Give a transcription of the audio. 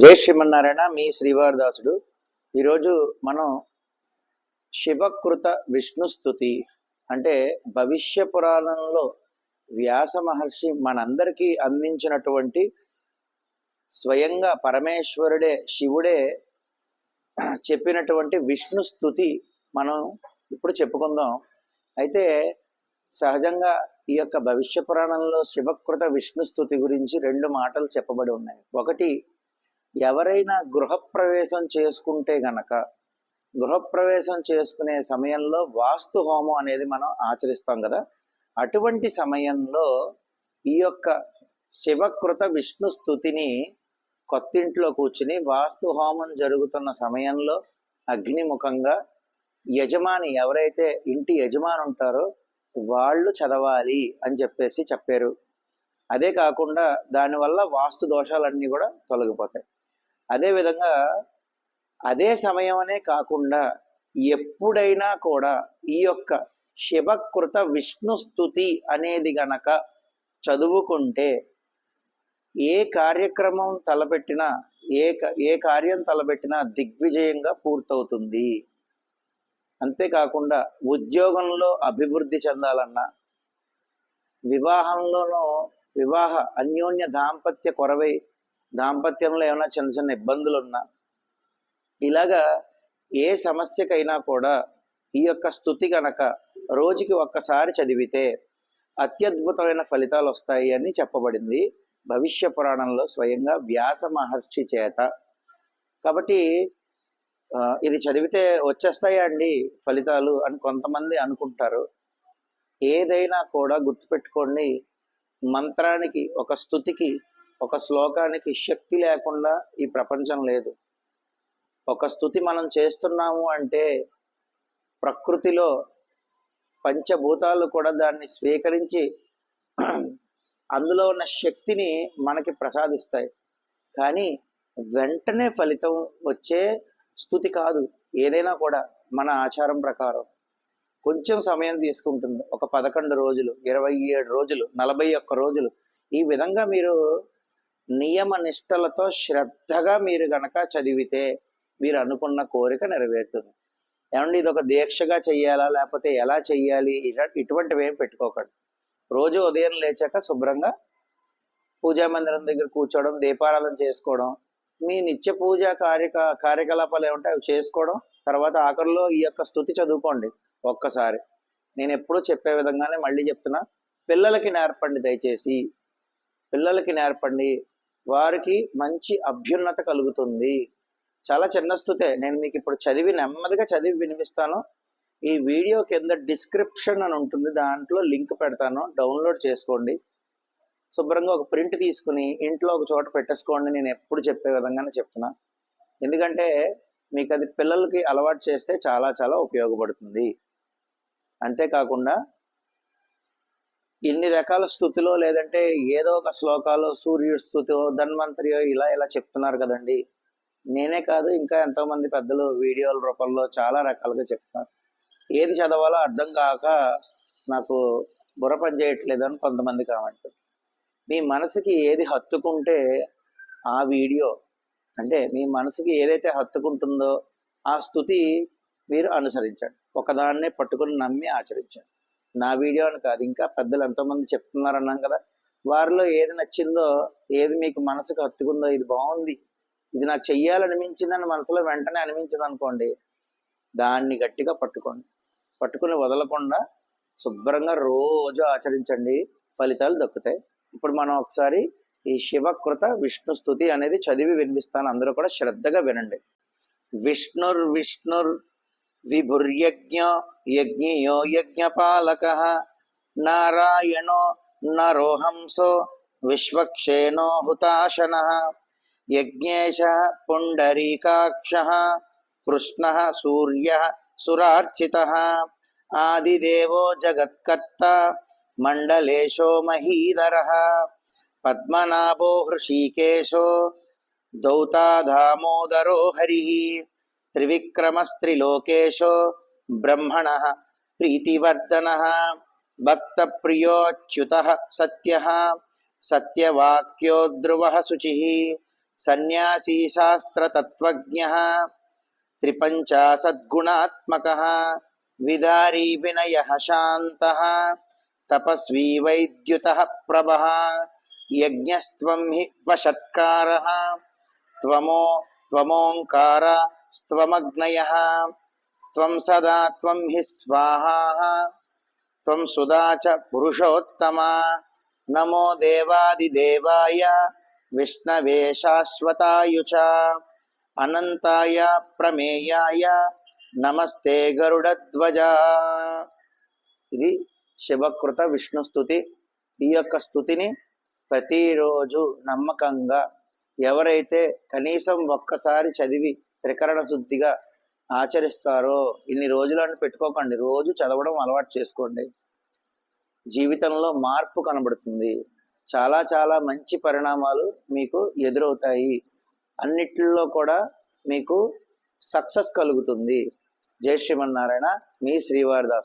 జై శ్రీమన్నారాయణ మీ శ్రీవారదాసుడు. ఈరోజు మనం శివకృత విష్ణు స్తుతి అంటే భవిష్య పురాణంలో వ్యాస మహర్షి మనందరికీ అందించినటువంటి స్వయంగా పరమేశ్వరుడే శివుడే చెప్పినటువంటి విష్ణు స్తుతి మనం ఇప్పుడు చెప్పుకుందాం. అయితే సహజంగా ఈ యొక్క భవిష్య పురాణంలో శివకృత విష్ణు స్థుతి గురించి రెండు మాటలు చెప్పబడి ఉన్నాయి. ఒకటి ఎవరైనా గృహప్రవేశం చేసుకుంటే గనక గృహప్రవేశం చేసుకునే సమయంలో వాస్తు హోమం అనేది మనం ఆచరిస్తాం కదా. అటువంటి సమయంలో ఈ యొక్క శివకృత విష్ణు స్థుతిని కొత్తింట్లో కూర్చుని వాస్తు హోమం జరుగుతున్న సమయంలో అగ్నిముఖంగా యజమాని ఎవరైతే ఇంటి యజమాని ఉంటారో వాళ్ళు చదవాలి అని చెప్పేసి చెప్పారు. అదే కాకుండా దానివల్ల వాస్తు దోషాలన్నీ కూడా తొలగిపోతాయి. అదేవిధంగా అదే సమయమనే కాకుండా ఎప్పుడైనా కూడా ఈ యొక్క శివకృత విష్ణు స్థుతి అనేది గనక చదువుకుంటే ఏ కార్యక్రమం తలపెట్టినా ఏ క- ఏ కార్యం తలపెట్టినా దిగ్విజయంగా పూర్తవుతుంది. అంతేకాకుండా ఉద్యోగంలో అభివృద్ధి చెందాలన్నా వివాహంలోనూ వివాహ అన్యోన్య దాంపత్య కొరవై దాంపత్యంలో ఏమైనా చిన్న చిన్న ఇబ్బందులు ఉన్నా ఇలాగా ఏ సమస్యకైనా కూడా ఈ యొక్క స్థుతి గనక రోజుకి ఒక్కసారి చదివితే అత్యద్భుతమైన ఫలితాలు వస్తాయి అని చెప్పబడింది. భవిష్య పురాణంలో స్వయంగా వ్యాస మహర్షి చేత. కాబట్టి ఇది చదివితే వచ్చేస్తాయా అండి ఫలితాలు అని కొంతమంది అనుకుంటారు. ఏదైనా కూడా గుర్తుపెట్టుకోండి. మంత్రానికి ఒక స్థుతికి ఒక శ్లోకానికి శక్తి లేకుండా ఈ ప్రపంచం లేదు. ఒక స్థుతి మనం చేస్తున్నాము అంటే ప్రకృతిలో పంచభూతాలు కూడా దాన్ని స్వీకరించి అందులో ఉన్న శక్తిని మనకి ప్రసాదిస్తాయి. కానీ వెంటనే ఫలితం వచ్చే స్థుతి కాదు. ఏదైనా కూడా మన ఆచారం ప్రకారం. కొంచెం సమయం తీసుకుంటుంది. ఒక పదకొండు రోజులు ఇరవై ఏడు రోజులు నలభై ఒక్క రోజులు. ఈ విధంగా మీరు నియమ నిష్టలతో శ్రద్ధగా మీరు గనక చదివితే మీరు అనుకున్న కోరిక నెరవేరుతుంది. ఏమండి ఇది ఒక దీక్షగా చెయ్యాలా? లేకపోతే ఎలా చెయ్యాలి? ఇటువంటివి ఏం పెట్టుకోకండి. రోజు ఉదయం లేచాక శుభ్రంగా పూజా మందిరం దగ్గర కూర్చోవడం దీపారాధన చేసుకోవడం మీ నిత్య పూజ కార్యక కార్యకలాపాలు ఏమంటే అవి చేసుకోవడం తర్వాత ఆఖరిలో ఈ యొక్క స్థుతి చదువుకోండి ఒక్కసారి. నేను ఎప్పుడూ చెప్పే విధంగానే మళ్ళీ చెప్తున్నా పిల్లలకి నేర్పండి దయచేసి. పిల్లలకి నేర్పండి. వారికి మంచి అభ్యున్నత కలుగుతుంది. చాలా చిన్న స్థుతే నేను మీకు ఇప్పుడు చదివి నెమ్మదిగా చదివి వినిపిస్తాను. ఈ వీడియో కింద డిస్క్రిప్షన్ అని ఉంటుంది. దాంట్లో లింక్ పెడతాను. డౌన్లోడ్ చేసుకోండి. శుభ్రంగా ఒక ప్రింట్ తీసుకుని ఇంట్లో ఒక చోట పెట్టేసుకోండి. నేను ఎప్పుడు చెప్పే విధంగానే చెప్తున్నా. ఎందుకంటే మీకు అది పిల్లలకి అలవాటు చేస్తే చాలా చాలా ఉపయోగపడుతుంది. అంతేకాకుండా ఇన్ని రకాల స్థుతిలో లేదంటే ఏదో ఒక శ్లోకాలు సూర్యుడి స్థుతిలో ధన్వంతరియో ఇలా ఇలా చెప్తున్నారు కదండి. నేనే కాదు ఇంకా ఎంతో మంది పెద్దలు వీడియోల రూపంలో చాలా రకాలుగా చెప్తున్నారు. ఏది చదవాలో అర్థం కాక నాకు బుర్ర పని అని కొంతమంది కామెంట్. మీ మనసుకి ఏది హత్తుకుంటే ఆ వీడియో అంటే మీ మనసుకి ఏదైతే హత్తుకుంటుందో ఆ స్థుతి మీరు అనుసరించండి. ఒకదాన్నే పట్టుకుని నమ్మి ఆచరించండి. నా వీడియో అని కాదు ఇంకా పెద్దలు ఎంతోమంది చెప్తున్నారు అన్నాం కదా. వారిలో ఏది నచ్చిందో ఏది మీకు మనసుకు హత్తుకుందో ఇది బాగుంది. ఇది నాకు చెయ్యాలనిపించిందని మనసులో వెంటనే అనిపించింది అనుకోండి దాన్ని గట్టిగా పట్టుకోండి. పట్టుకుని వదలకుండా శుభ్రంగా రోజు ఆచరించండి. ఫలితాలు దక్కుతాయి. ఇప్పుడు మనం ఒకసారి ఈ శివకృత విష్ణు స్థుతి అనేది చదివి వినిపిస్తాను. అందరూ కూడా శ్రద్ధగా వినండి. విష్ణుర్ విష్ణుర్ विभुर्यज्ञ यज्ञो यज्ञपालक। नारायणो नरोहंसो विश्वक्षेनो हुताशन। यज्ञेश पुंडरीकाक्ष, कृष्ण सूर्य सुरार्चिता। आदिदेव जगत्कर्ता मंडलेशो महीधर। पद्मनाभो हृषिकेशो दौता दामोदरो हरी। త్రివిక్రమస్త్రిలోకేశో బ్రహ్మణ ప్రీతివర్ధన భక్తప్రియోచ్యుత సత్య సత్యవాక్యో ధ్రువ శుచి సన్యాసీ శాస్త్రతత్వజ్ఞ త్రిపంచాసద్గుణాత్మక విదారీ వినయ శాంత తపస్వీ వైద్యుత ప్రభ యజ్ఞస్వం హి వషత్కార త్వమో త్వమోంకార స్వమగ్నయ త్వం సదా త్వం హి స్వాహా త్వం సుదా చ పురుషోత్తమ నమో దేవాదిదేవాయ విష్ణవే శాశ్వతాయుచ అనంతాయ ప్రమేయాయ నమస్తే గరుడధ్వజ ఇది శివకృత విష్ణు స్థుతి ఈ యొక్క స్థుతిని ప్రతిరోజు నమ్మకంగా ఎవరైతే కనీసం ఒక్కసారి చదివి త్రికరణ శుద్ధిగా ఆచరిస్తారో ఇన్ని రోజులను పెట్టుకోకండి. రోజు చదవడం అలవాటు చేసుకోండి. జీవితంలో మార్పు కనబడుతుంది. చాలా చాలా మంచి పరిణామాలు మీకు ఎదురవుతాయి. అన్నిట్లో కూడా మీకు సక్సెస్ కలుగుతుంది. జై శ్రీమన్నారాయణ. మీ శ్రీవారిదాసు.